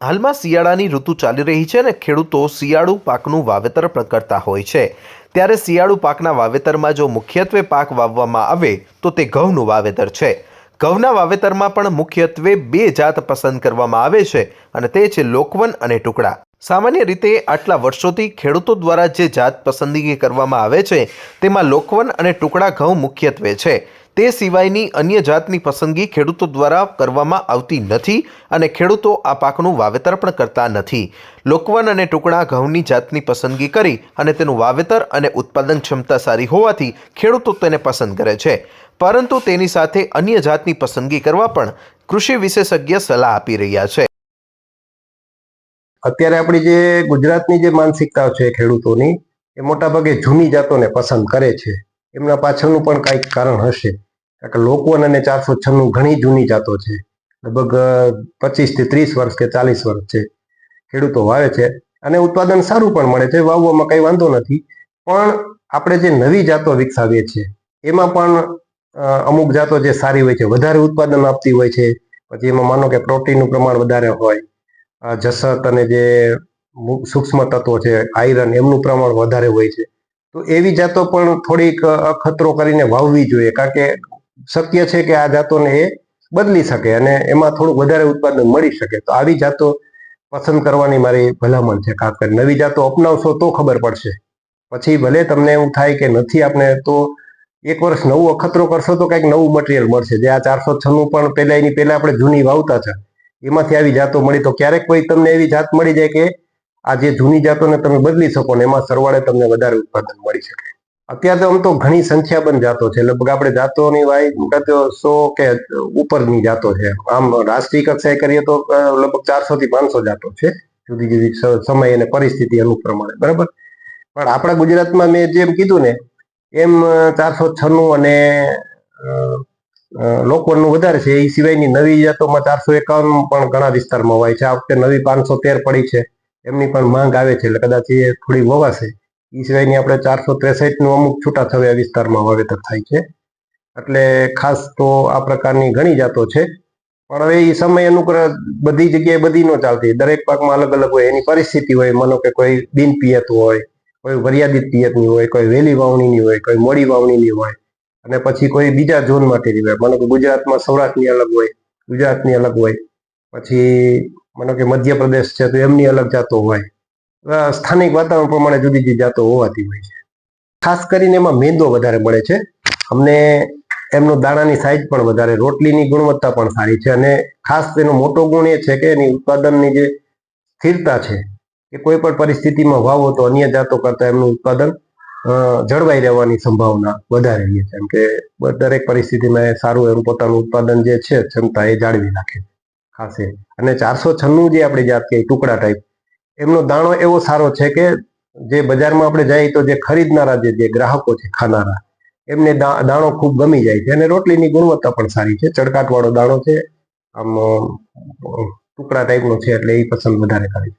હાલમાં શિયાળાની ઋતુ ચાલી રહી છે અને ખેડૂતો શિયાળુ પાકનું વાવેતર કરતા હોય છે. ત્યારે શિયાળુ પાકના વાવેતરમાં જો મુખ્યત્વે પાક વાવવામાં આવે, તો તે ઘઉંનું વાવેતર છે. ઘઉંના વાવેતરમાં પણ મુખ્યત્વે બે જાત પસંદ કરવામાં આવે છે અને તે છે લોકવન અને ટુકડા. સામાન્ય રીતે આટલા વર્ષોથી ખેડૂતો દ્વારા જે જાત પસંદગી કરવામાં આવે છે, તેમાં લોકવન અને ટુકડા ઘઉં મુખ્યત્વે છે. તે સિવાયની અન્ય જાતની પસંદગી ખેડૂતો દ્વારા કરવામાં આવતી નથી અને ખેડૂતો આ પાકનું વાવેતર પણ કરતા નથી. લોકવન અને ટુકડા ઘઉંની જાતની પસંદગી કરી અને તેનું વાવેતર અને ઉત્પાદન ક્ષમતા સારી હોવાથી ખેડૂતો તેને પસંદ કરે છે. પરંતુ તેની સાથે અન્ય જાતની પસંદગી કરવા પણ કૃષિ વિશેષજ્ઞ સલાહ આપી રહ્યા છે. અત્યારે આપણી જે ગુજરાતની જે માનસિકતા છે ખેડૂતોની, એ મોટાભાગે જૂની જાતોને પસંદ કરે છે. એમના પાછળનું પણ કંઈક કારણ હશે. કે લોકવન અને ચારસો છન્નું ઘણી જૂની જાતો છે. લગભગ પચીસથી ત્રીસ વર્ષ કે ચાલીસ વર્ષ છે. ખેડૂતો વાવે છે અને ઉત્પાદન સારું પણ મળે છે. વાવવામાં કઈ વાંધો નથી. પણ આપણે જે નવી જાતો વિકસાવીએ છીએ, એમાં પણ અમુક જાતો જે સારી હોય છે, વધારે ઉત્પાદન આપતી હોય છે. પછી એમાં માનો કે પ્રોટીનનું પ્રમાણ વધારે હોય. જસત અને જે સૂક્ષ્મ તત્વો છે, આયરન, એમનું પ્રમાણ વધારે હોય છે. તો એવી જાતો પણ થોડીક અખતરો કરીને વાવવી જોઈએ. કારણ કે શક્ય છે કે આ જાતોને એ બદલી શકે અને એમાં થોડુંક વધારે ઉત્પાદન મળી શકે. તો આવી જાતો પસંદ કરવાની મારી ભલામણ છે ખાસ કરીને. નવી જાતો અપનાવશો તો ખબર પડશે. પછી ભલે તમને એવું થાય કે નથી આપણે તો એક વર્ષ નવું અખતરો કરશો તો કંઈક નવું મટીરિયલ મળશે. જે આ ચારસો છનું પણ પહેલા એની પહેલા આપણે જૂની વાવતા છે એમાંથી આવી જાતો મળી. તો ક્યારેક કોઈ તમને એવી જાત મળી જાય કે આ જે જૂની જાતોને તમે બદલી શકો ને એમાં સરવાળે તમને વધારે ઉત્પાદન મળી શકે. અત્યારે આમ તો ઘણી સંખ્યાબંધ જાતો છે. લગભગ આપણે જાતોની વાય સો કે ઉપરની જાતો છે. આમ રાષ્ટ્રીય કક્ષાએ કરીએ તો લગભગ ચારસો થી પાંચસો જાતો છે. જુદી જુદી સમય અને પરિસ્થિતિ અનુપ્રમાણે. બરાબર? પણ આપણા ગુજરાતમાં મેં જેમ કીધું ને, એમ ચારસો છન્નું અને લોકોનું વધારે છે. એ સિવાયની નવી જાતોમાં ચારસો એકાવન પણ ઘણા વિસ્તારમાં હોય છે. આ વખતે નવી પાંચસો તેર પડી છે. એમની પણ માંગ આવે છે. એટલે કદાચ એ થોડી વવાશે. એ સિવાયની આપણે ચારસો ત્રેસઠનું અમુક છૂટાછવાયા વિસ્તારમાં વાવેતર થાય છે. એટલે ખાસ તો આ પ્રકારની ઘણી જાતો છે. પણ હવે એ સમય અનુકૂળ બધી જગ્યાએ બધી ન ચાલતી. દરેક પાકમાં અલગ અલગ હોય. એની પરિસ્થિતિ હોય. માનો કે કોઈ બિન પિયત હોય, કોઈ મર્યાદિત પિયતની હોય, કોઈ વહેલી વાવણીની હોય, કોઈ મોડી વાવણીની હોય અને પછી કોઈ બીજા ઝોન માટેની હોય. માનો કે ગુજરાતમાં સૌરાષ્ટ્રની અલગ હોય, ગુજરાતની અલગ હોય, પછી માનો કે મધ્યપ્રદેશ છે તો એમની અલગ જાતો હોય. સ્થાનિક વાતાવરણ પ્રમાણે જુદી જુદી જાતો હોવાતી હોય છે. ખાસ કરીને એમાં મેંદો વધારે મળે છે. અમને એમનો દાણાની સાઈઝ પણ વધારે, રોટલીની ગુણવત્તા પણ સારી છે અને ખાસ તેનો મોટો ગુણ એ છે કે એની ઉત્પાદનની જે સ્થિરતા છે કે કોઈ પણ પરિસ્થિતિમાં વાવો તો અન્ય જાતો કરતાં એમનું ઉત્પાદન જળવાઈ રહેવાની સંભાવના વધારે રહે છે. એમ કે દરેક પરિસ્થિતિમાં એ સારું એનું પોતાનું ઉત્પાદન જે છે, ક્ષમતા એ જાળવી રાખે છે. ખાસ એ. અને ચારસો છન્નું જે આપણે જાત કે ટુકડા ટાઈપ એમનો દાણો એવો સારો છે કે જે બજારમાં આપણે જઈએ તો જે ખરીદનારા જે ગ્રાહકો છે, ખાનારા, એમને દાણો ખૂબ ગમી જાય છે. અને રોટલીની ગુણવત્તા પણ સારી છે. ચડકાટવાળો દાણો છે. આમ ટુકડા ટાઈપનો છે એટલે એ પસંદ વધારે કરે છે.